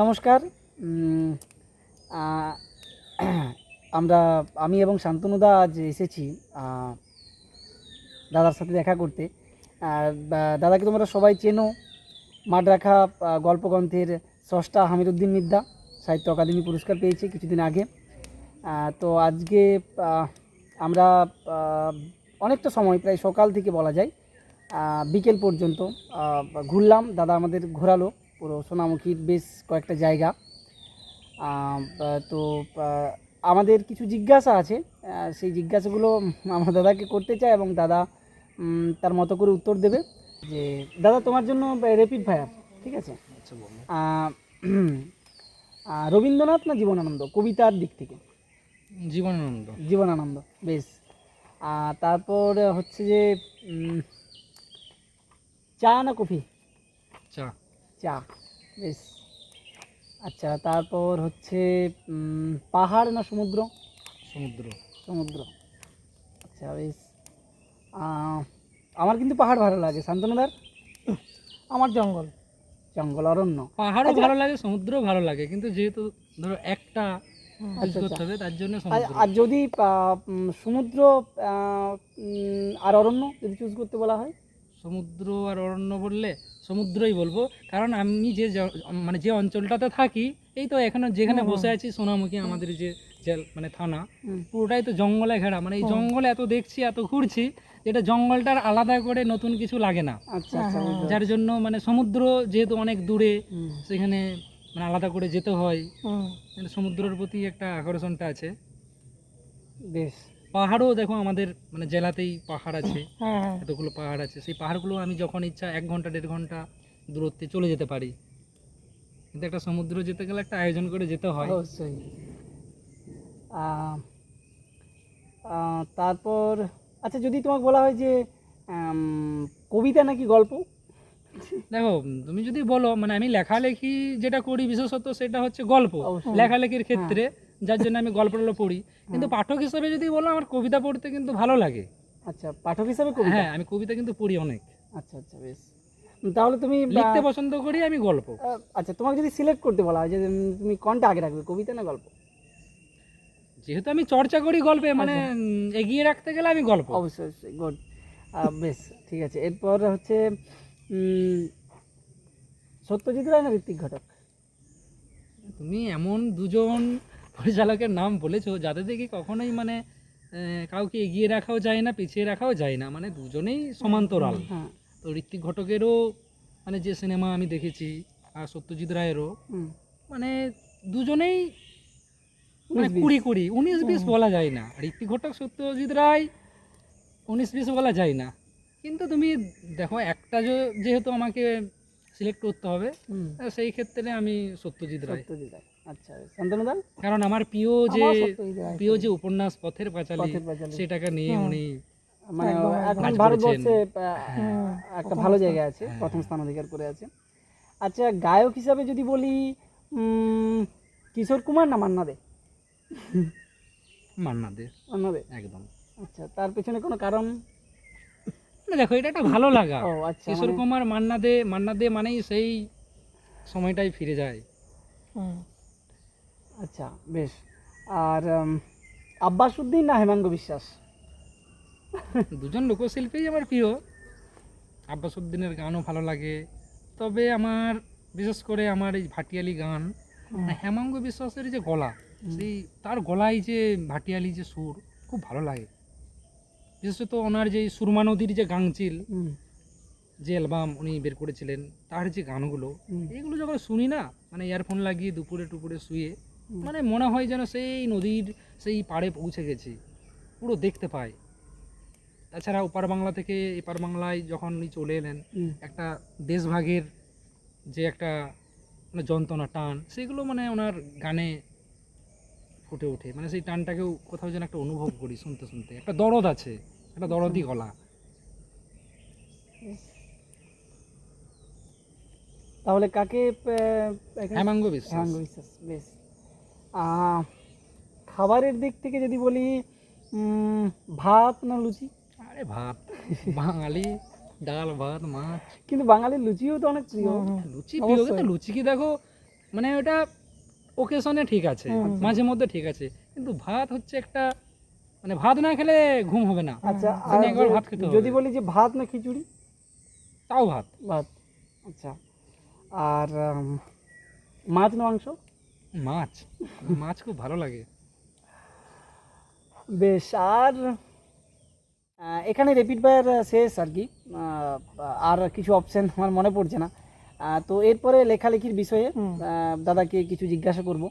নমস্কার। আমরা, আমি এবং শান্তনুদা আজ এসেছি দাদার সাথে দেখা করতে। দাদাকে তোমরা সবাই চেনো মাডরাখা গল্পগ্রন্থের স্রষ্টা হামিদুদ্দিন মিদ্দা সাহিত্য অকাদেমি পুরস্কার পেয়েছে কিছুদিন আগে। তো আজকে আমরা অনেকটা সময়, প্রায় সকাল থেকে বলা যায় বিকেল পর্যন্ত ঘুরলাম, দাদা আমাদের ঘোরালো। পুরো সোনামুখীর বেশ কয়েকটা জায়গা। তো আমাদের কিছু জিজ্ঞাসা আছে। সেই জিজ্ঞাসাগুলো আমার দাদাকে করতে চাই এবং দাদা তার মতো করে উত্তর দেবে যে দাদা তোমার জন্য রেপিড ফায়ার ঠিক আছে? আহ, রবীন্দ্রনাথ না জীবনানন্দ কবিতার দিক থেকে? জীবনানন্দ। জীবনানন্দ বেশ। তারপর হচ্ছে যে চা না কফি? চা। চা বেশ। আচ্ছা তারপর হচ্ছে পাহাড় না সমুদ্র? সমুদ্র। সমুদ্র। আচ্ছা বেশ। আমার কিন্তু পাহাড় ভালো লাগে। শান্তনুদার? আমার জঙ্গল। জঙ্গল অরণ্য। পাহাড়ও আচ্ছা। ভালো লাগে সমুদ্রও ভালো লাগে কিন্তু যেহেতু ধরো একটা আচ্ছা, করতে আচ্ছা। হবে তার জন্য আর- যদি সমুদ্র আর অরণ্য যদি চুজ করতে বলা হয়? সমুদ্র আর অরণ্য বললে সমুদ্রই বলব। কারণ আমি যে মানে যে অঞ্চলটাতে থাকি এই তো এখানে যেখানে। বসে আছি সোনামুখী আমাদের যে জেল মানে থানা পুরোটাই তো জঙ্গলে ঘেরা। মানে এই। জঙ্গলে এত দেখছি এত ঘুরছি যেটা জঙ্গলটার আলাদা করে নতুন কিছু লাগে না। আচ্ছা আচ্ছা যার জন্য মানে সমুদ্র যেহেতু অনেক দূরে সেখানে মানে আলাদা করে যেতে হয়। মানে সমুদ্রের প্রতি একটা আকর্ষণটা আছে। বেশ। পাহাড়ও দেখো আমাদের মানে জেলাতেই পাহাড় আছে হ্যাঁ। হ্যাঁ এতগুলো পাহাড় আছে। সেই পাহাড়গুলো আমি যখন ইচ্ছা এক ঘণ্টা দেড় ঘণ্টা দূরত্বে চলে যেতে পারি। কিন্তু একটা সমুদ্র যেতে গেলে একটা আয়োজন করে যেতে হয়। অবশ্যই। আহ, আহ, তারপর আচ্ছা যদি তোমাকে বলা হয় যে কবিতা নাকি গল্প? দেখো তুমি যদি বলো মানে আমি লেখালেখি যেটা করি বিশেষত সেটা হচ্ছে গল্প। লেখালেখির ক্ষেত্রে যার জন্য আমি গল্পগুলো পড়ি। কিন্তু পাঠক হিসেবে যদি বলো আমার কবিতা পড়তে কিন্তু ভালো লাগে। আচ্ছা পাঠক হিসাবে কবিতা? হ্যাঁ আমি কবিতা কিন্তু পড়ি অনেক। আচ্ছা আচ্ছা বেশ। তাহলে তুমি লিখতে পছন্দ করি আমি গল্প। আচ্ছা তোমাকে যদি সিলেক্ট করতে বলা হয় যে তুমি কোনটা আগে রাখবে কবিতা না গল্প? যেহেতু আমি চর্চা করি গল্পে মানে এগিয়ে রাখতে গেলে আমি গল্প। অবশ্যই অবশ্যই গুড বেশ ঠিক আছে। এরপর হচ্ছে সত্যজিৎ রায় না ঋত্বিক ঘটক? তুমি এমন দুজন পরিচালকের নাম বলেছ যাদের দেখি কখনোই মানে কাউকে এগিয়ে রাখাও যায় না পিছিয়ে রাখাও যায় না মানে দুজনেই সমান্তরাল। হ্যাঁ। তো ঋত্বিক ঘটকেরও মানে যে সিনেমা আমি দেখেছি আর সত্যজিৎ রায়েরও মানে দুজনেই মানে কুড়ি কুড়ি উনিশ বিশ বলা যায় না। ঋত্বিক ঘটক সত্যজিৎ রায় উনিশ বিশ বলা যায় না। কিন্তু তুমি দেখো একটা যেহেতু আমাকে সিলেক্ট করতে হবে সেই ক্ষেত্রে আমি সত্যজিৎ রায়। সত্যজিৎ রায়। আচ্ছা শান্তনু দাল কারণ আমার প্রিয় যে। প্রিয় যে উপন্যাস পথের পাঁচালী সেটাকে নিয়ে উনি মানে এখন ভারতবর্ষে হুম, একটা ভালো। জায়গায় আছে হ্যাঁ। প্রথম স্থান অধিকার করে আছে। আচ্ছা গায়ক হিসাবে যদি বলি উম, কিশোর কুমার না মান্না দে? মান্না দে। মান্না দে? একদম। আচ্ছা তার পেছনে কোনো কারণ? না দেখো এটা একটা ভালো লাগা। ও আচ্ছা কিশোর মানে- কুমার মান্না দে মান্না দে মানেই সেই সময়টাই ফিরে যায়। হুম। আচ্ছা বেশ। আর আব্বাস উদ্দিন না হেমাঙ্গ বিশ্বাস? দুজন লোকশিল্পী আমার প্রিয়। আব্বাস উদ্দিনের গানও ভালো লাগে। তবে আমার বিশেষ করে আমার এই ভাটিয়ালি গান মানে হেমাঙ্গ বিশ্বাসের যে গলা সেই তার গলায় যে ভাটিয়ালি যে সুর খুব ভালো লাগে। বিশেষত ওনার যে সুরমা নদীর যে গাংচিল যে অ্যালবাম উনি বের করেছিলেন তার যে গানগুলো এগুলো যখন শুনি না মানে ইয়ারফোন লাগিয়ে দুপুরে টুপুরে শুয়ে। মানে মনে হয় যেন সেই নদীর সেই পাড়ে পৌঁছে গেছি। পুরো দেখতে পাই। তাছাড়া ওপার বাংলা থেকে এপার বাংলায় যখন উনি চলে এলেন একটা দেশভাগের যে একটা মানে যন্ত্রণা টান সেগুলো মানে ওনার গানে ফুটে ওঠে। মানে সেই টানটাকেও কোথাও যেন একটা অনুভব করি শুনতে শুনতে। একটা দরদ আছে একটা দরদি গলা। তাহলে কাকে হেমাঙ্গ বিশ্বাস। হেমাঙ্গ বিশ্বাস বেশ। খাবারের দিক থেকে যদি বলি ভাত না লুচি? আরে ভাত বাঙালি ডাল ভাত মাছ। কিন্তু বাঙালির লুচিও তো অনেক প্রিয়। লুচি প্রিয়। কিন্তু লুচি কি দেখো মানে ওটা ওকেশনে ঠিক আছে মাঝে মধ্যে ঠিক আছে। কিন্তু ভাত হচ্ছে একটা মানে ভাত না খেলে ঘুম হবে না। আচ্ছা একবার ভাত খেতে যদি বলি যে ভাত না খিচুড়ি? তাও ভাত। ভাত আচ্ছা। আর মাছ না মাংস? মাছ? মাছ খুব ভালো লাগে। বেশ আর এখানে রেপিড ফায়ার শেষ আর কি। আর কিছু অপশন আমার মনে পড়ছে না। তো এরপরে লেখালেখির বিষয়ে দাদাকে কিছু জিজ্ঞাসা করব।